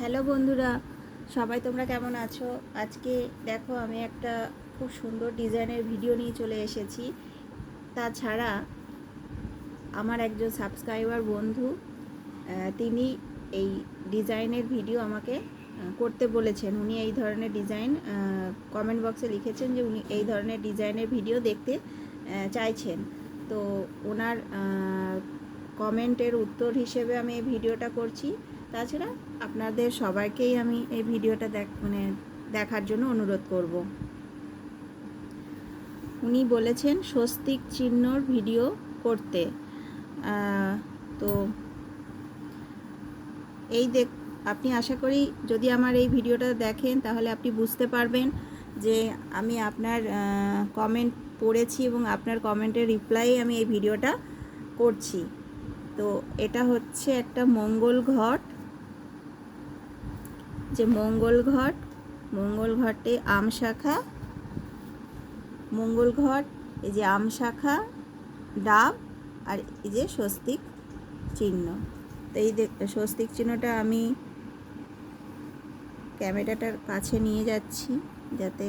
Hello বন্ধুরা, সবাই তোমরা কেমন আছো? আজকে দেখো, আমি একটা খুব সুন্দর ডিজাইনের ভিডিও নিয়ে চলে এসেছি। তাছাড়া আমার একজন সাবস্ক্রাইবার বন্ধু তিনি এই ডিজাইনের ভিডিও আমাকে করতে বলেছেন। উনি এই ধরনের ডিজাইন কমেন্ট বক্সে লিখেছেন যে উনি এই ধরনের ডিজাইনের ভিডিও দেখতে চাইছেন। তো ওনার কমেন্টের উত্তর হিসেবে আমি এই ভিডিওটা করছি। তাছাড়া আপনাদের সবাইকেই আমি এই ভিডিওটা দেখ মানে দেখার জন্য অনুরোধ করব। উনি বলেছেন স্বস্তিক চিহ্নর ভিডিও করতে। তো এই দেখ আপনি আশা করি যদি আমার এই ভিডিওটা দেখেন তাহলে আপনি বুঝতে পারবেন যে আমি আপনার কমেন্ট পড়েছি এবং আপনার কমেন্টের রিপ্লাই আমি এই ভিডিওটা করছি। তো এটা হচ্ছে একটা মঙ্গল ঘট। যে মঙ্গল ঘট, মঙ্গল ঘটে আম শাখা, মঙ্গল ঘট, এই যে আম শাখা, ডাব আর এই যে স্বস্তিক চিহ্ন। তো এই স্বস্তিক চিহ্নটা আমি ক্যামেরাটার কাছে নিয়ে যাচ্ছি যাতে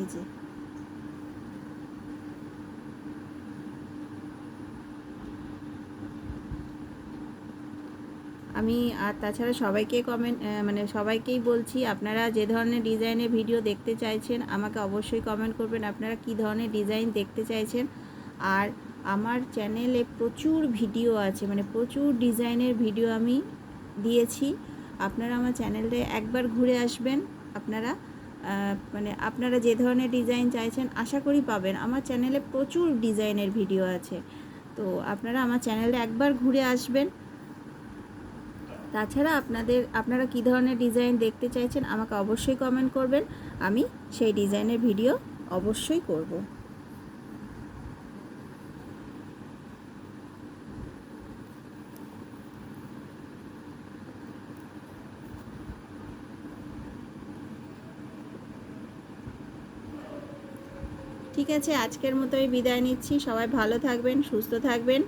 এই যে। আমি আর তাছাড়া সবাইকে কমেন্ট মানে সবাইকেই বলছি, আপনারা যে ধরনের ডিজাইনের ভিডিও দেখতে চাইছেন, আমাকে অবশ্যই কমেন্ট করবেন, আপনারা কি ধরনের ডিজাইন দেখতে চাইছেন? আর আমার চ্যানেলে প্রচুর ভিডিও আছে মানে প্রচুর ডিজাইনের ভিডিও আমি দিয়েছি। আপনারা আমার চ্যানেলটা একবার ঘুরে আসবেন, আপনারা মানে আপনারা যে ধরনের ডিজাইন চাইছেন, আশা করি পাবেন। আমার চ্যানেলে প্রচুর ডিজাইনের ভিডিও আছে। তো আপনারা আমার চ্যানেলে একবার ঘুরে আসবেন। তাছাড়া আপনাদের, আপনারা কী ধরনের ডিজাইন দেখতে চাইছেন, আমাকে অবশ্যই কমেন্ট করবেন। আমি সেই ডিজাইনের ভিডিও অবশ্যই করব। ঠিক আছে আজকের মতো এই বিদায় নিচ্ছি। সবাই ভালো থাকবেন সুস্থ থাকবেন।